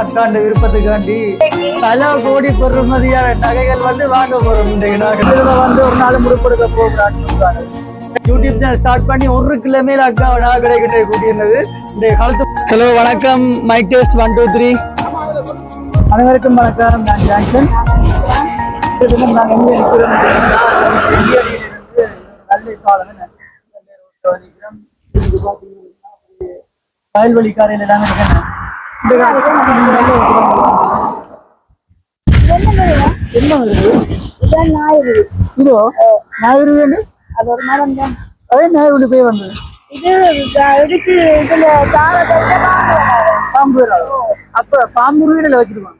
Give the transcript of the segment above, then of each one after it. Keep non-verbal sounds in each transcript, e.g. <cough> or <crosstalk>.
அக்காண்ட விருப்பத்துக்காண்டி பல கோடி பெறுமதியான நகைகள் வந்து வாங்க போறோம் நாங்கள் இதுல வந்து ஒரு நாள் முடுப்படுத்த போகிறாங்க யூடியூப் சேனல் ஸ்டார்ட் பண்ணி ஒரு கிலோமீட்டர் அக்கா நான் கிடைக்கிட்ட கூட்டியிருந்தது இந்த காலத்து ஹலோ வணக்கம். Mike test one two three அனைவருக்கும் வணக்கம். நான் ஜான்சன். நாங்கள் எங்கே இருக்கிறோம் வயல்வெளி காரையில் இருக்கேன் இந்த என்ன வருது இதோ ஞாயிறு அது ஒரு மரம் தான் அதே ஞாயிறு போய் வந்தது. இது இடிச்சு இதுல பாம்பு அப்ப பாம்பு வீடுல வச்சிருவாங்க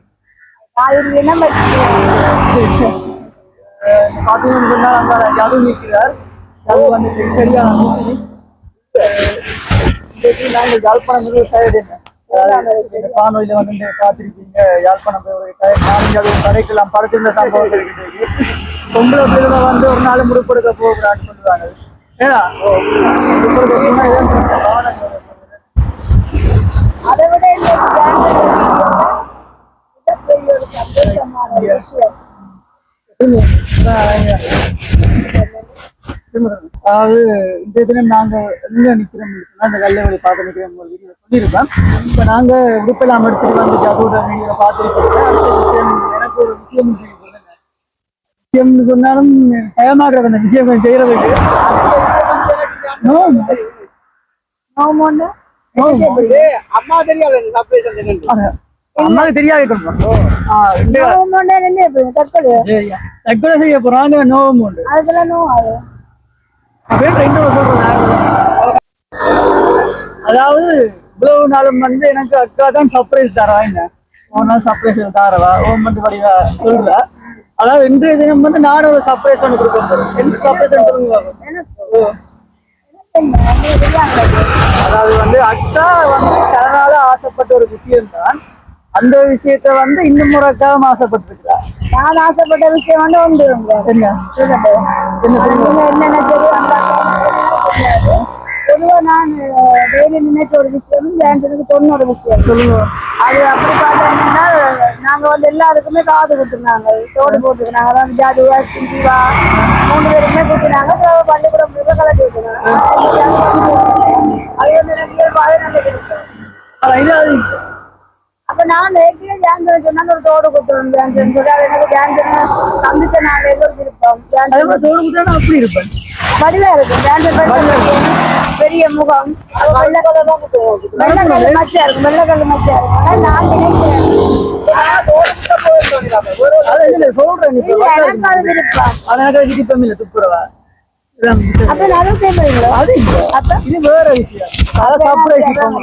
ஆயிரம் இனம் பாத்தீங்கன்னு சொன்னா அங்க நிற்கிறார். ஜது வந்து சரியான நாங்கள் யாழ்ப்பாணம் என்ன காணொலியில வந்து இந்த யாழ்ப்பாணம் நாளைக்கு கடைக்கெல்லாம் படுத்திருந்த சம்பவம் இருக்குது பொம்பளை பிள்ளைங்க வந்து ஒரு நாள் முடிப்படுக்க போகிறான்னு சொல்லுவாங்க. அதை விட சந்தோஷமான விஷயம் அதாவது இந்த தினம் நாங்க எங்க நிக்கிறோம் இந்த வெள்ளை வழி பார்த்து நிக்கிறோம் போது வீடியோ சொல்லியிருப்பேன் இப்ப நாங்க உடுப்பெல்லாம் எடுத்துட்டு வந்து அதோட வீடியோ பார்த்துருக்கோம் அடுத்த விஷயம் எனக்கு ஒரு விஷயம் விஷயம்னு சொன்னாலும் பயமாடுறது அந்த விஷயம் செய்யறதுக்கு அம்மா தெரியாது அந்த அம்மாவுக்கு தெரியாது தற்கொலை செய்ய போறாங்க நோவும் உண்டு அதுக்கெல்லாம் நோ அது அப்படியே ரெண்டு வருஷம் சொல்றேன். அதாவது இவ்வளவு நாளும் வந்து எனக்கு அக்கா தான் சர்ப்ரைஸ் தரா என்ன ஒன்னா சர்ப்ரைஸ் தாரவா ஓம் வந்து வடிவா சொல்ற. அதாவது இன்றைய தினம் வந்து நானும் ஒரு சர்ப்ரைஸ் ஒன்று கொடுக்க போறேன். என்ன சர்ப்ரைஸ் சொல்லுங்க ஓ. அதாவது வந்து அக்கா வந்து தனனால ஆசைப்பட்ட ஒரு விஷயம் தான் அந்த விஷயத்த வந்து இன்னும் ஒரு அக்காவும் ஆசைப்பட்டிருக்கிறா நான் ஆசைப்பட்ட விஷயம் வந்து உண்டு. என்ன? என்னென்ன தெரியும் அந்த தெரியாது பொதுவா நான் டெய்லி நினைச்ச ஒரு விஷயம் ஜெயந்தனுக்கு சொன்ன ஒரு விஷயம். சொல்லுங்க. அது அப்படி பார்த்தீங்கன்னா நாங்க வந்து எல்லாருக்குமே காது கொடுத்துருந்தாங்க தோடு போட்டுருந்தாங்க அதாவது ஜாதி சிந்திவா மூணு பேருமே கொடுத்துருந்தாங்க பள்ளிக்கூடம் முழுக்க கலட்டி விட்டுருந்தாங்க அது வந்து ரெண்டு பாதை நல்லது அப்ப நான் ஏற்கனவே ஜான்சன் சொன்னாங்க ஒரு தோடு கொடுத்துருந்தேன் ஜான்சன் சொல்லி. அது எனக்கு ஜான்சனை சந்திச்ச நான் ஒரு விருப்பம் ஜான்சன் தோடு குத்தானா அப்படி இருப்பேன். வடிவா இருக்கு. ஜான்சன் பெரிய- பெரிய முகம். வெள்ளை கலர் வெள்ளை கல்லு மச்சா இருக்கும் வெள்ளை கல்லு மச்சா இருக்கும் ஆனா நான் நினைக்கிறேன் சொல்றேன் விருப்பம். அது எனக்கு வச்சுட்டு இப்ப இல்ல துப்புரவா அப்ப நடுவு கேட்பீங்களோ அது. இது வேற விஷயம் அதான்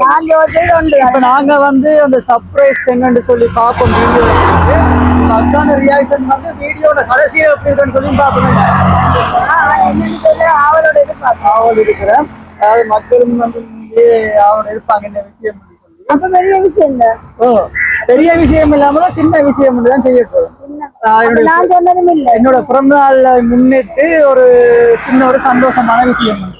சர்ப்ரைஸ் யோசிச்சது உண்டு இப்ப நாங்க வந்து அந்த சர்ப்ரைஸ் என்னன்னு சொல்லி பார்ப்போம் வீடியோ அக்கான ரியாக்ஷன் வந்து வீடியோட கடைசியில எப்படி இருக்குன்னு சொல்லி என்னன்னு அவளோட எதிர்பார்ப்பேன் ஆவல் இருக்கிறேன் அதாவது மக்களும் வந்து ஆவல் இருப்பாங்க இந்த விஷயம் அப்ப பெரிய விஷயம் இல்ல ஓ பெரிய விஷயம் இல்லாம சின்ன விஷயம் தான் செய்ய நான் சொன்னதும் இல்ல. என்னோட பிறந்த நாள்ல முன்னிட்டு ஒரு சின்ன ஒரு சந்தோஷமான விஷயம். உண்டு.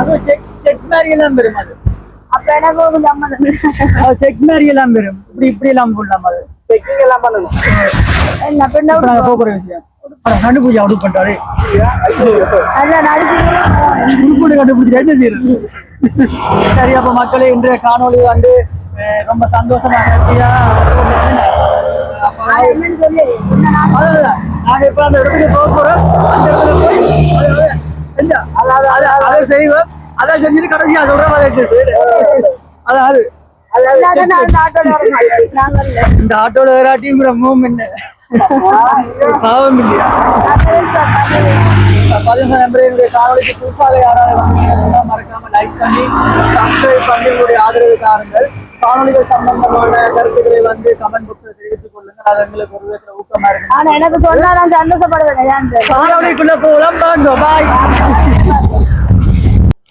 அது செக் செக் மாதிரி எல்லாம் பெறும் அது. அப்ப எனக்கு ஒரு சம்மதம் செக் மாதிரி எல்லாம் பெறும் இப்படி இப்படி எல்லாம் போடலாம் அது. செக்கிங் எல்லாம் பண்ணணும். என்ன போகிற விஷயம். கண்டு பூஜை அவுட் நடிச்சு உருப்படி கண்டுபிடிச்சிட்டு என்ன செய்யறது? சரி அப்ப மக்களே இன்றைய காணொளி வந்து ரொம்ப சந்தோஷமா ஹாப்பியா நாங்க இப்ப அந்த இடத்துக்கு போக போறோம். அந்த இடத்துல போய் அது- செய்வோம். அதை செஞ்சுட்டு கடைசியா சொல்றோம் அதை செய்து. அதாவது இந்த ஆட்டோல பிரம்மம் என்ன பாவம் இல்லையா நம்பர் என்னுடைய யாராவது மறக்காம லைக் பண்ணி சப்ஸ்கிரைப் பண்ணி உங்களுடைய ஆதரவு தாருங்கள். காணொலிகள் சம்பந்தமான கருத்துக்களை வந்து கமெண்ட் பாக்ஸ்ல தெரிவித்துக் கொள்ளுங்கள். அது எங்களுக்கு ஒரு விதத்துல ஊக்கமா இருக்கு ஆனா எனக்கு சொன்னா நான் சந்தோஷப்படுவேன்? காணொலிக்குள்ள வாங்க பாய்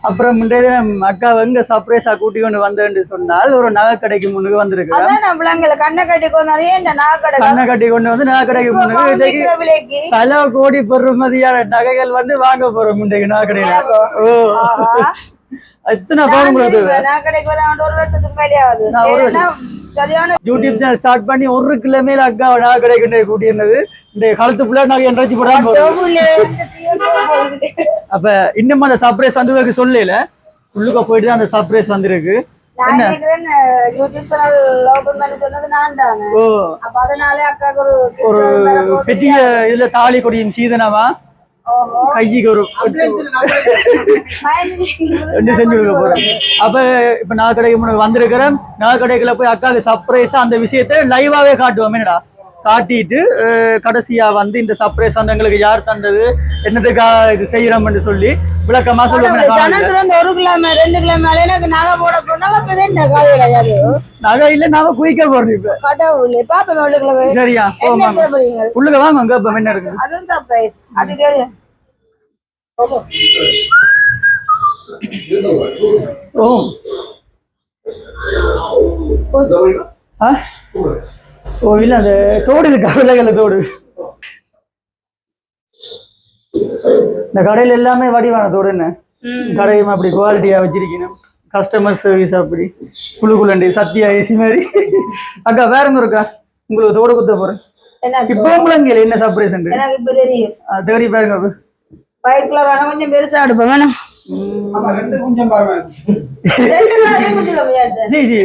அப்புறம் முந்தைய தினம் அக்கா எங்க சர்ப்ரைஸா கூட்டி கொண்டு வந்தேன்னு சொன்னால் ஒரு நகை கடைக்கு முன்னுக்கு அதான் நான் பிள்ளைங்களை கண்ணை கட்டி கொண்டாலே இந்த நாக்கடை கண்ணை கட்டி கொண்டு வந்து நகை கடைக்கு முன்னுக்கு பல கோடி பெறுமதியான நகைகள் வந்து வாங்க போறோம் இன்றைக்கு நகை கடையில ஓ. எத்தனை உங்களுக்கு யூடியூப் சேனல் ஸ்டார்ட் பண்ணி ஒரு கிலோமீட்டர் அக்கா நான் கிடைக்கின்ற கூட்டி இருந்தது இந்த போடாம. அப்ப இன்னும் அந்த சர்ப்ரைஸ் வந்து சொல்லல. உள்ளுக்க போயிட்டு தான் அந்த சர்ப்ரைஸ் வந்திருக்கு. ஒரு. பெரிய இதுல தாலி கொடியும் சீதனமா. கைக்கு ஒரு ரெண்டு <laughs> செஞ்சு கொடுக்க போறேன். அப்ப இப்ப நான் கடைக்கு முன்னாடி வந்திருக்கிறேன். நான் கடைக்குள்ள போய் அக்காவுக்கு சர்ப்ரைஸா அந்த விஷயத்தை லைவாவே காட்டுவோம். என்னடா? காட்டிட்டு கடைசியா வந்து இந்த சர்ப்ரைஸ் வந்து எங்களுக்கு யார் தந்தது என்னதுக்காக இது செய்யறோம்னு சொல்லி விளக்கமா சொல்லுவோம் ஒரு கிலோமீ ரெண்டு கிலோமீட்டர் எனக்கு நகை போட போனாலும் காது கிடையாது நகை இல்ல நாம குயிக்க போறோம் இப்ப. கடவுளே உள்ளுக்குள்ள சரியா போமா உள்ளுக்க வாங்க அங்க இப்ப என்ன இருக்கு. அதுவும் சர்ப்ரைஸ் அது ஓ ஆ? ஓ இல்ல அந்த தோடு இருக்கா? விலகல தோடு. இந்த கடையில எல்லாமே வடிவான தோடு என்ன? கடையும் அப்படி குவாலிட்டியா வச்சிருக்கணும். கஸ்டமர் சர்வீஸ் அப்படி. குழு குழண்டி சத்யா ஏசி மாதிரி. அக்கா வேற எங்க இருக்கா? உங்களுக்கு தோடு குத்த போறேன். இப்போ உங்களுக்கு என்ன சர்ப்ரைஸ் தேடி பாருங்க பைக்ல வேணா கொஞ்சம் பெருசா எடுப்பேன் வேணாம் கொஞ்சம் பாருங்க ஜி ஜி.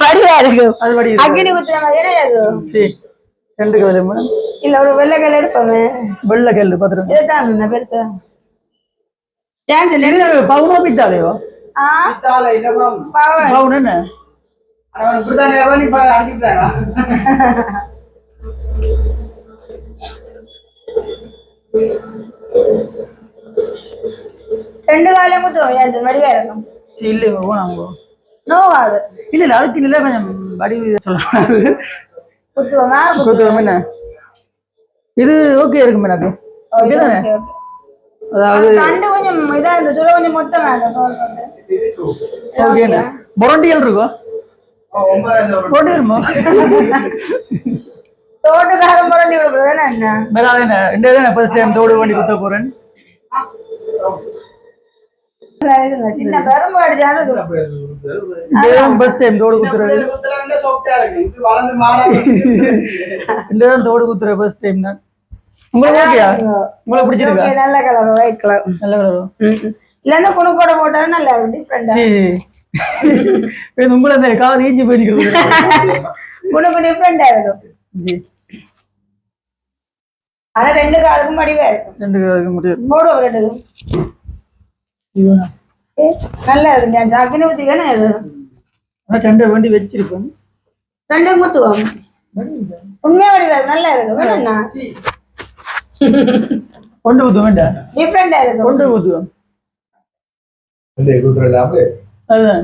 படிவா இருக்கு. அது வடி. அக்னி குத்துற மாதிரி என்ன அது சரி ரெண்டு மேடம் இல்ல ஒரு வெள்ளை கல் எடுப்பேன் வெள்ளை கல்லு பாத்துருங்க இதுதான் என்ன பெருசா. டான்ஸ் இல்ல பவுனா பித்தாலையோ ஆ? இல்லமா பாவம் பவுன். என்ன? அவன் இப்படிதான் நேரம் இப்ப அடிச்சுட்டாங்க ரெண்டு காலையும் குத்துவோம். வடிவா இருக்கும் இல்லை போனாங்க நோவாது இல்ல இல்ல அதுக்கு இல்ல கொஞ்சம் வடி சொல்லக்கூடாது குத்துவோம் என்ன? இது ஓகே இருக்கும் எனக்கு. ஓகே தானே ஓகே, ஓகே. அதாவது கண்டு கொஞ்சம் இதா இந்த சுட கொஞ்சம் மொத்தமா ஓகே புரண்டியல் வருமா தோட்டக்காரன் புரண்டி விடுறதுனா என்ன? என்ன? ரெண்டே தானே ஃபர்ஸ்ட் டைம் தோடு வண்டி குத்த போறேன். சின்ன பெரும்பு அடிச்சாலும் ஃபர்ஸ்ட் டைம் தோடு குத்துறது. இந்த தான் தோடு குத்துற ஃபர்ஸ்ட் டைம் தான். உங்களுக்கு ஓகேயா உங்களுக்கு பிடிச்சிருக்கா? நல்ல கலர் ஒயிட் கலர் நல்ல கலர் இல்ல இந்த குணுக்கோட போட்டாலும் நல்லா இருக்கும். டிஃப்ரெண்டா சரி. இது உங்களை அந்த காது ஈஞ்சி போயிடுக்கிறது குணுக்கு டிஃப்ரெண்டா இருக்கும். ஜி. ஆனா ரெண்டு காலுக்கும் மடிவா இருக்கும். ரெண்டு காதுக்கு முடியும் போடுவோம் ஏ, நல்லா அக்னி ஊத்தி தானே இது ஆனால் ரெண்டை வண்டி வச்சிருப்பேன் ரெண்டும் குத்துவோம் உண்மையா வடிவா இருக்கும் நல்லா இருக்கும் வேணும்னா கொண்டு ஊற்ற வேண்டாம் டிஃப்ரெண்டா இருக்கும் கொண்டு ஊற்றுவோம் அதுதான்.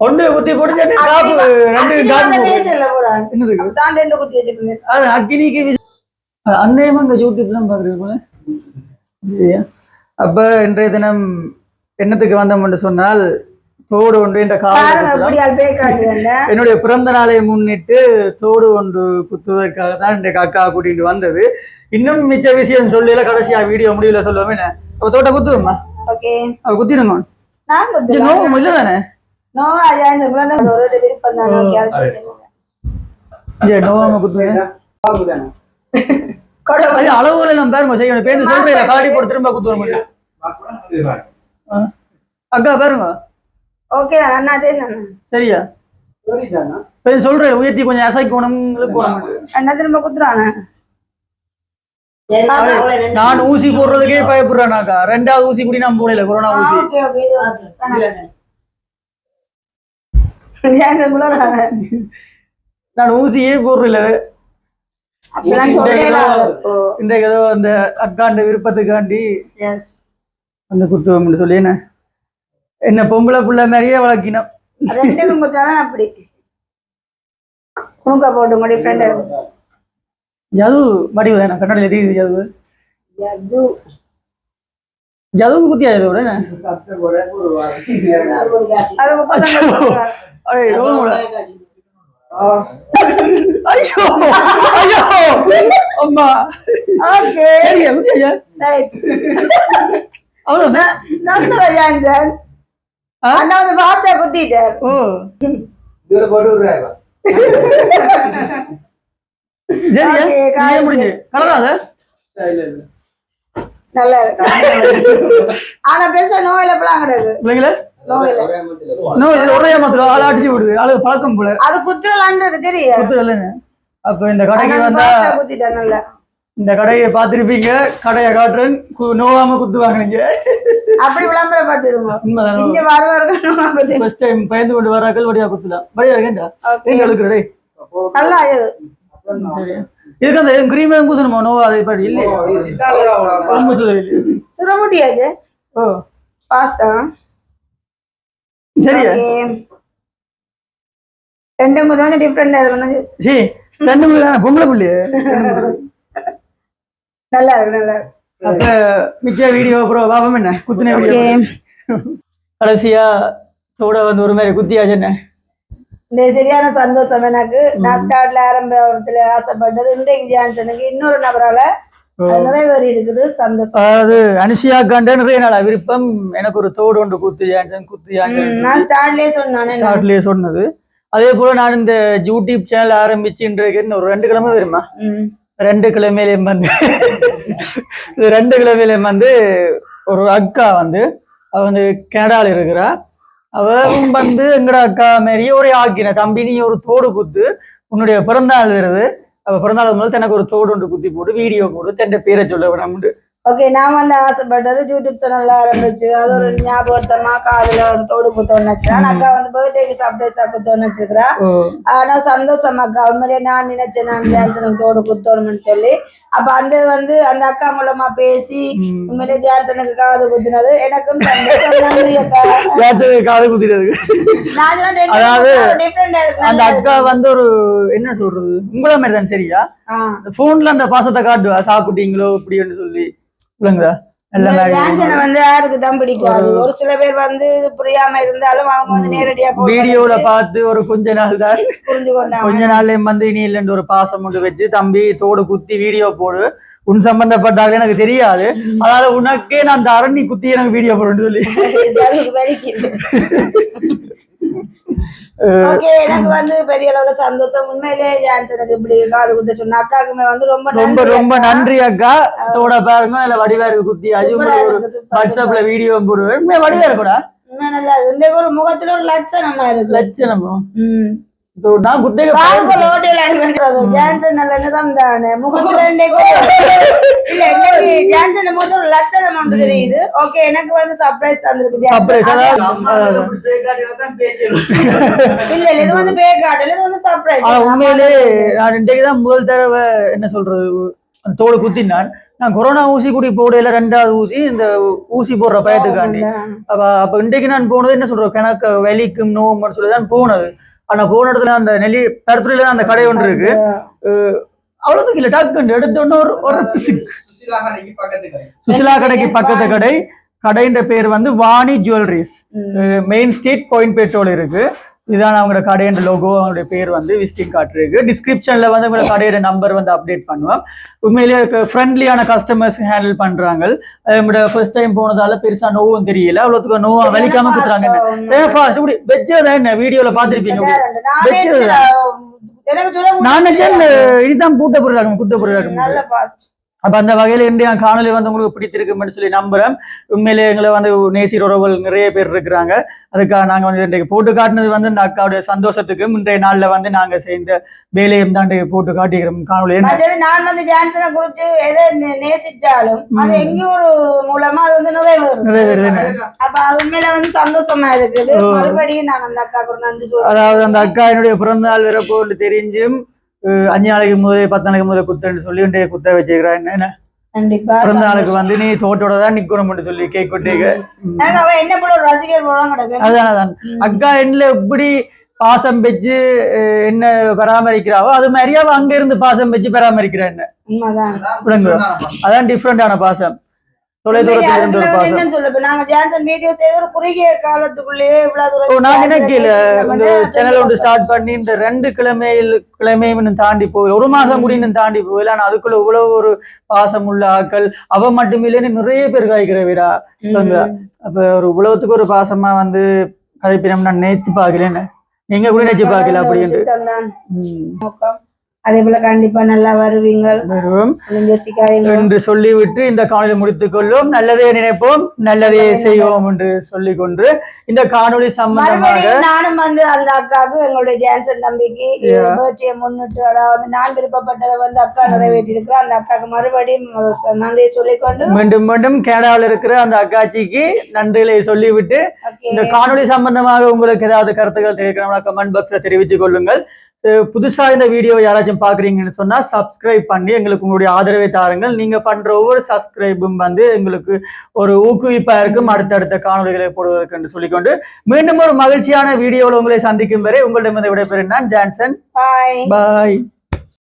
கொண்டு ஊற்றி போட்டு காப்பு ரெண்டு என்னதுக்கு தான் ரெண்டு குத்தி வச்சிருக்கீங்க. அது அக்னிக்கு அன்னையமா அங்க யூடியூப் தான் பாக்குறேன் அப்ப இன்றைய தினம் என்னத்துக்கு வந்தோம் என்று சொன்னால் தோடு ஒன்று என்ற என்னுடைய பிறந்த நாளை முன்னிட்டு தோடு ஒன்று குத்துவதற்காக தான் இன்றைக்கு அக்கா கூட்டிட்டு வந்தது. இன்னும் மிச்ச விஷயம் சொல்லல கடைசியா வீடியோ முடிவுல சொல்லுவோமே. என்ன? அப்ப தோட்ட குத்துவோமா? ஓகே. அவ குத்திடுங்க. நோவும் இல்ல தானே அளவுகளை நம்ம பாருங்க செய்யணும் பேருந்து சொல்றேன் காட்டி போட்டு திரும்ப குத்துவோம். அக்கா பாருங்க. ஓகே தான் அண்ணா. தான் சரியா இப்ப சொல்றேன் உயர்த்தி கொஞ்சம் அசைக்கணும் அண்ணா திரும்ப குத்துறானே நான் ஊசி போடுறதுக்கே பயப்படுறேனாக்கா ரெண்டாவது ஊசி கூட நான் போடல கொரோனா ஊசி. நான் ஊசியே போடுறல இன்றைக்கு ஏதோ அந்த அக்காண்ட விருப்பத்துக்காண்டி அந்த குத்துவம்னு சொல்லி என்ன? என்ன பொம்பளை புள்ள மாதிரியே வளர்க்கினோம். ரெண்டுக்கும் குத்துறாதான் அப்படி? குணுக்கா போட்டு முடி ஃப்ரெண்ட் ஜது வடிவு தானே? கண்ணாடியில் தெரியுது ஜது. யது ஜதுவு குத்தியா இது ரோமோட ஐயோ. ஐயோ. அம்மா. ஓகே. சரியா அவ்வளவுதான் நம்புற ஜான்சன் அண்ணா வந்து ஃபாஸ்டா குத்திட்டார். ஓ. போட்டு விடுறாரு முடிஞ்சு. கலராத? நல்லா இருக்கு? ஆனா பெருசா நோயில பழம் கிடக்கு பிள்ளைங்கள? ஒரே மாத்திரம் ஆள் அடிச்சு விடுது. ஆளு பழக்கம் போல. அது இருக்கு சரியா? குத்துறலன்னு. அப்ப இந்த கடைக்கு வந்தா குத்திட்டார் நல்லா. இந்த கடையை பார்த்திருப்பீங்க. கடையை காட்டுறேன். கு- நோவாம குத்துவாங்க நீங்க. அப்படி விளம்பரப்பட்டுருங்க உண்மைதானே? இங்க வருவார்கள் ஃபர்ஸ்ட் டைம் பயந்து கொண்டு வராக்கள் வழியா குத்துலாம் வழியா இருக்கேன்டா அழுக்குற டேய்? நல்லா சரி. இதுக்கு அந்த கிரீம் எதுவும் பூசணுமா நோவா அதை படி ஓ, இல்லையா இது சித்தாலையா போடணும். ஒண்ணும் பூசுறது இல்லையா? சுட முடியாது ஓ. ஃபாஸ்டா சரியா? ரெண்டு கொஞ்சம் டிஃப்ரெண்டா இருக்கணும் சரி ரெண்டு மணி பொம்பளை புள்ளியே. நல்லா இருக்கு நல்லா அப்ப மிச்ச வீடியோ அப்புறம் பாப்போம் என்ன? குத்துன வீடியோ கடைசியா தோட வந்து ஒரு மாதிரி குத்தியாச்சு என்ன இந்த சரியான சந்தோஷம் எனக்கு. நான் ஸ்டார்ட்ல ஆரம்பத்துல ஆசைப்பட்டது இன்றைக்கு ஜான்சனுக்கு இன்னொரு நபரால அதாவது அனுஷியா கண்ட நிறைய நாளா விருப்பம். எனக்கு ஒரு தோடு ஒன்று குத்து ஜான்சன் குத்து ஜான்சன் ஸ்டார்ட்லயே சொன்னது. அதே போல நான் இந்த யூடியூப் சேனல் ஆரம்பிச்சுன்றிருக்கேன் இன்னும் ஒரு ரெண்டு கிழமை வருமா. ரெண்டு கிழமையிலையும் வந்து இது ரெண்டு கிழமையிலையும் வந்து ஒரு அக்கா வந்து அவ வந்து கனடாவில் இருக்கிறா. அவன் வந்து எங்கடா அக்கா மாரி ஒரே ஆக்கின. தம்பி நீ ஒரு தோடு குத்து உன்னுடைய பிறந்தநாள் வருது. அவ பிறந்தநாள் முதல் எனக்கு ஒரு தோடு ஒன்று குத்தி போட்டு வீடியோ போட்டு தன் பேரை சொல்ல விடாமட்டு ஓகே நான் வந்து ஆசைப்பட்டது யூடியூப் சேனல்ல ஆரம்பிச்சு அது ஒரு ஞாபகத்தமா காதுல ஒரு தோடு குத்தோன்னு அக்கா வந்து பர்த்டேக்கு சர்ப்ரைஸா குத்தோன்னு வச்சுக்கிறா. ஆனா சந்தோஷம் அக்கா உண்மையிலேயே நான் நினைச்சேன் நான் ஜான்சனுக்கு தோடு குத்தோணும்னு சொல்லி. அப்ப அந்த வந்து அந்த அக்கா மூலமா பேசி ம். உண்மையிலேயே ஜான்சனுக்கு காது குத்தினது. எனக்கும் <laughs> காது சொன்னேன் அதாவது அந்த அக்கா வந்து ஒரு என்ன சொல்றது? உங்கள மாதிரி தான் சரியா. போன்ல அந்த பாசத்தை காட்டுவா? சாப்பிட்டீங்களோ இப்படின்னு சொல்லி. சொல்லுங்களா ஜான்சனை வந்து யாருக்கு தான் பிடிக்காது ஒரு சில பேர் வந்து புரியாம இருந்தாலும் அவங்க வந்து நேரடியா வீடியோல பார்த்து ஒரு கொஞ்ச நாள் தான். புரிஞ்சு கொண்டாங்க கொஞ்ச நாள்லயும் வந்து இனி இல்லைன்னு ஒரு பாசம் ஒன்று வச்சு தம்பி தோடு குத்தி வீடியோ போடு. உன் சம்பந்தப்பட்டாங்க எனக்கு தெரியாது. அதனால உனக்கே நான் அந்த அரணி குத்தி எனக்கு வீடியோ போடுன்னு சொல்லி. <laughs> எனக்கு வந்து பெரிய அளவுல சந்தோஷம். உண்மையிலேயே ஜான்சனுக்கு இப்படி காது குத்த சொன்ன அக்காக்குமே வந்து ரொம்ப ரொம்ப நன்றி ரொம்ப அக்கா. நன்றி அக்கா. தோட பாருங்க இல்ல வடிவேறு குத்தி அது இருக்கு, வாட்ஸ்அப்ல வீடியோ போடுவேன். வடிவேறு கூட? நல்லா இருக்கு. ஒரு முகத்துல ஒரு லட்சணமா இருக்கு. லட்சணமும் முகத்துல இல்ல ஜான்சன் ஒரு லட்சணம் ஒன்று தெரியுது ஓகே எனக்கு வந்து சர்ப்ரைஸ் தந்திருக்கு. இல்ல இல்ல இது வந்து பேக் காட்டல இது வந்து சர்ப்ரைஸ் உண்மையிலே நான் இன்றைக்கு தான் முதல் தடவை என்ன சொல்றது தோடு குத்தினான் நான் கொரோனா ஊசி கூடி போடையில ரெண்டாவது ஊசி இந்த ஊசி போடுற பயத்துக்காண்டி அப்ப அப்ப இன்றைக்கு நான் போனது என்ன சொல்றது கணக்கு வலிக்கும் நோவும்னு சொல்லி தான் போனது ஆனா போன இடத்துல அந்த நெல்லி தான் அந்த கடை ஒன்று இருக்கு. அவ்வளவுக்கு இல்ல. டக்குன்னு எடுத்த உடனே ஒரு ஒரு பிசிக் சுசீலா கடைக்கு பக்கத்து கடை. கடைன்ற பேர் வந்து Vani jewellers. Main street point petrol இருக்கு. இதான் அவங்களோட கடையோட லோகோ அவங்களுடைய பேர் வந்து விசிட்டிங் கார்டு இருக்கு. டிஸ்கிரிப்ஷன்ல வந்து உங்களோட கடையோட நம்பர் வந்து அப்டேட் பண்ணுவோம். உண்மையிலேயே ஃப்ரெண்ட்லியான கஸ்டமர்ஸ் ஹேண்டில் பண்றாங்க. நம்மளோட ஃபர்ஸ்ட் டைம் போனதால பெருசா நோவும் தெரியல. அவ்வளோத்துக்கு நோவும் வலிக்காம குத்துறாங்க ஃபாஸ்ட் இப்படி வெச்சதான் என்ன? வீடியோல பாத்திருப்பீங்க சொல்ல நான் நினைச்சேன். இதுதான் பூட்ட போடுறாங்க குத்த பாஸ்ட் அப்ப அந்த வகையில இந்தியா காணொலி வந்து உங்களுக்கு பிடித்திருக்கும்னு சொல்லி நம்புறேன். உண்மையிலே எங்களை வந்து நேசிற உறவுகள் நிறைய பேர் இருக்கிறாங்க. அதுக்காக நாங்க வந்து இன்றைக்கு போட்டு காட்டினது வந்து இந்த அக்காவுடைய சந்தோஷத்துக்கும் இன்றைய நாள்ல வந்து நாங்க செய்த வேலையும் தான் போட்டு காட்டிக்கிறோம் காணொலி நான் வந்து ஜான்சனை குறிச்சு எதை நேசிச்சாலும் அது எங்கேயோ ஒரு மூலமா அது வந்து நிறைவேறும். அப்ப அது உண்மையில வந்து சந்தோஷமா இருக்குது. மறுபடியும் நான் அந்த அக்காவுக்கு நன்றி சொல்றேன். அதாவது அந்த அக்கா என்னுடைய பிறந்த நாள் வரப்போன்னு தெரிஞ்சும் அஞ்சு நாளைக்கு முதலே பத்து நாளைக்கு முதலே குத்தன்னு சொல்லி இன்றைய குத்த வச்சுக்கிறேன் என்ன பிறந்த நாளுக்கு வந்து நீ தோட்டோட தான் நிக்கணும்னு சொல்லி கேக் ரசிகர் அதான் அதான். அக்கா என்ன எப்படி பாசம் வச்சு அஹ், என்ன பராமரிக்கிறாவோ அது மாதிரி அவ அங்க இருந்து பாசம் வச்சு பராமரிக்கிறா என்ன. அதான் டிஃப்ரெண்டான பாசம். இந்த வந்து சேனல் ஒன்று ஸ்டார்ட் பண்ணி இந்த ரெண்டு கிழமையில் கிழமையும் தாண்டி போகல. ஒரு மாசம் இன்னும் தாண்டி போகல. ஆனா அதுக்குள்ள இவ்வளவு ஒரு பாசம் உள்ள ஆக்கள் அவ மட்டும் இல்லைன்னு நிறைய பேர் காய்க்கிற வீடா. அப்ப ஒரு உலகத்துக்கு ஒரு பாசமா வந்து கதைப்பினம் நான் நினைச்சு பாக்கலன்னு நீங்க கூட நினைச்சு பாக்கல. நோக்கம் அதே போல கண்டிப்பா நல்லா வருவீங்க வருவோம் ஒண்ணும் யோசிக்காதீங்க. என்று சொல்லிவிட்டு இந்த காணொளி முடித்துக் கொள்வோம் நல்லதே நினைப்போம். நல்லதே செய்வோம் என்று சொல்லிக் கொண்டு இந்த காணொளி சம்பந்தமாக நானும் வந்து அந்த அக்காவுக்கு எங்களுடைய ஜான்சன் தம்பிக்கு. பர்த்டே முன்னிட்டு அதாவது நான் விருப்பப்பட்டதை வந்து அக்கா நிறைவேற்றி இருக்கிறேன் அந்த அக்காவுக்கு மறுபடியும் நன்றியை சொல்லிக்கொண்டு மீண்டும் மீண்டும் கனடாவில் இருக்கிற அந்த அக்காச்சிக்கு நன்றிகளை சொல்லிவிட்டு இந்த காணொளி சம்பந்தமாக உங்களுக்கு ஏதாவது கருத்துக்கள் தெரிவிக்கணும்னா கமெண்ட் பாக்ஸ்ல தெரிவித்துக் கொள்ளுங்கள். புதுசா இந்த வீடியோ யாராச்சும் பாக்குறீங்கன்னு சொன்னா சப்ஸ்கிரைப் பண்ணி எங்களுக்கு உங்களுடைய ஆதரவை தாருங்கள். நீங்க பண்ற ஒவ்வொரு சப்ஸ்கிரைபும் வந்து எங்களுக்கு ஒரு ஊக்குவிப்பா இருக்கும். அடுத்தடுத்த காணொளிகளை போடுவதற்கு என்று சொல்லிக்கொண்டு மீண்டும் ஒரு மகிழ்ச்சியான வீடியோவில் உங்களை சந்திக்கும் வரை உங்களிடமிருந்து விடைபெறும் நான் ஜான்சன். பாய் பாய்